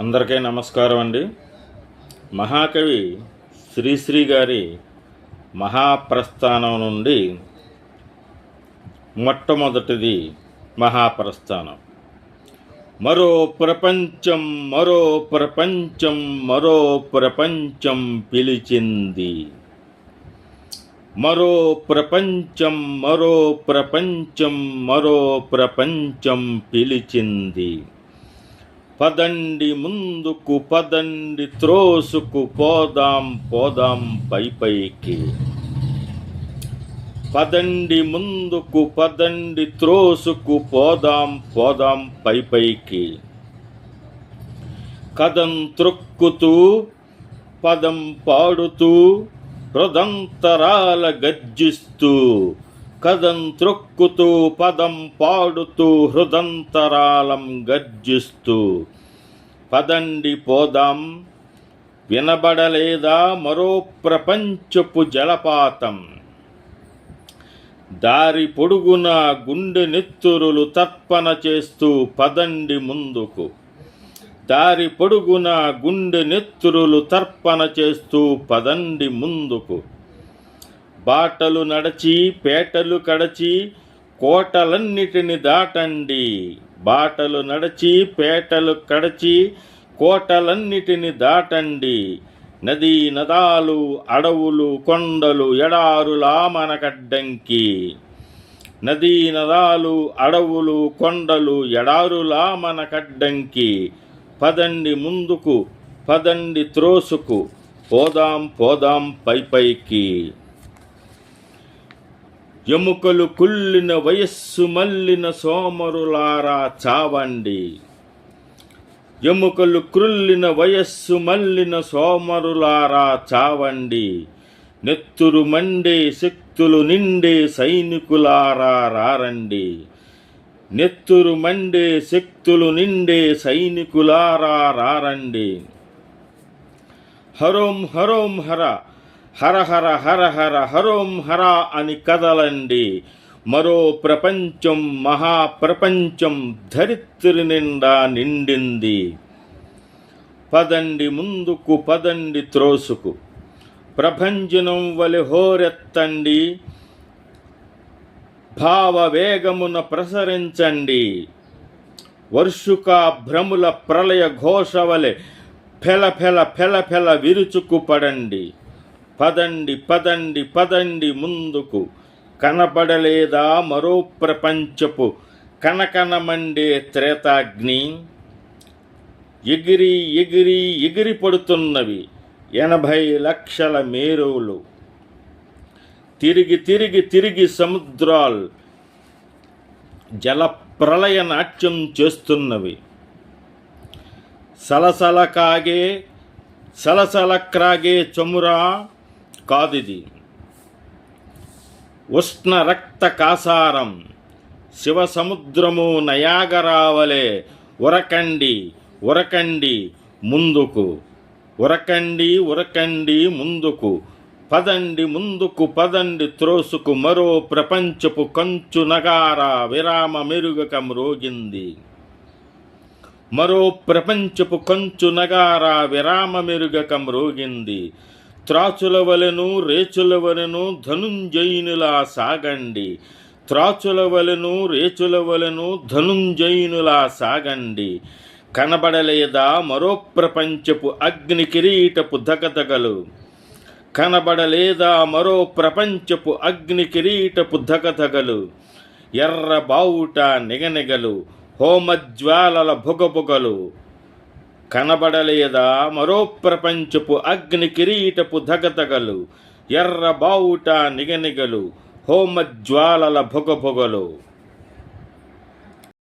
అందరికీ నమస్కారం అండి. మహాకవి శ్రీశ్రీ గారి మహాప్రస్థానం నుండి మొట్టమొదటిది మహాప్రస్థానం. మరో ప్రపంచం మరో ప్రపంచం మరో ప్రపంచం పిలిచింది. మరో ప్రపంచం మరో ప్రపంచం మరో ప్రపంచం పిలిచింది. పదండి ముందుకు పదండి త్రోసుకు పోదాం పోదాం పై పైకి. పదండి ముందుకు పదండి త్రోసుకు పోదాం పోదాం పై పైకి. కదం త్రొక్కుతూ పదం పాడుతూ హృదంతరాల గర్జిస్తూ కదం త్రొక్కుతూ పదం పాడుతూ హృదంతరాలం గర్జిస్తూ. పదండి పోదాం వినబడలేదా మరో ప్రపంచపు జలపాతం? దారి పొడుగున గుండె నెత్తురులు తర్పణ చేస్తూ పదండి ముందుకు. దారి పొడుగున గుండె నెత్తురులు తర్పణ చేస్తూ పదండి ముందుకు. బాటలు నడచి పేటలు కడచి కోటలన్నిటిని దాటండి. బాటలు నడచి పేటలు కడచి కోటలన్నిటిని దాటండి. నదీ నదాలు అడవులు కొండలు ఎడారులా మనకడ్డంకి నదీ నదాలు అడవులు కొండలు ఎడారులా మనకడ్డంకి పదండి ముందుకు పదండి త్రోసుకు. పోదాం పోదాం పై పైకి. ఎముకలు కుళ్ళిన వయస్సు మల్లిన సోమరులారా చావండి. ఎముకలు క్రుల్లిన వయస్సు మల్లిన సోమరులారా చావండి. నెత్తురు మండే శక్తులు నిండే సైనికులారా రారండి. నెత్తురు మండే శక్తులు నిండే సైనికులారా రారండి. హరోం హరోం హర హర హర హర హర హరోం హర అని కదలండి. మరో ప్రపంచం మహాప్రపంచం ధరిత్రి నిండా నిండింది. పదండి ముందుకు పదండి త్రోసుకు. ప్రభంజనం వలె హోరెత్తండి. భావవేగమున ప్రసరించండి. వర్షుకా భ్రముల ప్రళయ ఘోష వలె ఫెల ఫెల ఫెల ఫెల విరుచుకు పడండి పదండి పదండి పదండి ముందుకు. కనపడలేదా మరో ప్రపంచపు కనకనమండే త్రేతాగ్ని? ఎగిరి ఎగిరి ఎగిరి పడుతున్నవి ఎనభై లక్షల మేరువులు. తిరిగి తిరిగి తిరిగి సముద్రాలు జల ప్రళయ నాట్యం చేస్తున్నవి. సలసల కాగే సలసల క్రాగే చమురా కాదిది. ఉష్ణ రక్త కాసారం శివ సముద్రము నయాగరావలే ఉరకండి ఉరకండి ముందుకు. ఉరకండి ఉరకండి ముందుకు. పదండి ముందుకు పదండి త్రోసుకు. మరో ప్రపంచపు కంచు నగార విరామ మెరుగక మ్రోగింది మరో ప్రపంచపు కంచు నగార విరామ మెరుగక మ్రోగింది త్రాచుల వలెను రేచుల వలెను ధనుంజయునులా సాగండి. త్రాచుల వలెను రేచుల వలెను ధనుంజయునులా సాగండి. కనబడలేదా మరో ప్రపంచపు అగ్ని కిరీటపు ధకధకలు కనబడలేదా మరో ప్రపంచపు అగ్ని కిరీటపు ధకధకలు ఎర్ర బావుట నిగనిగలు హోమజ్వాలల భుగభుగలు? కనబడలేదా మరో ప్రపంచపు అగ్ని కిరీటపు ధగధగలు ఎర్ర బావుట నిగనిగలు హోమజ్వాలల భుగభుగలు.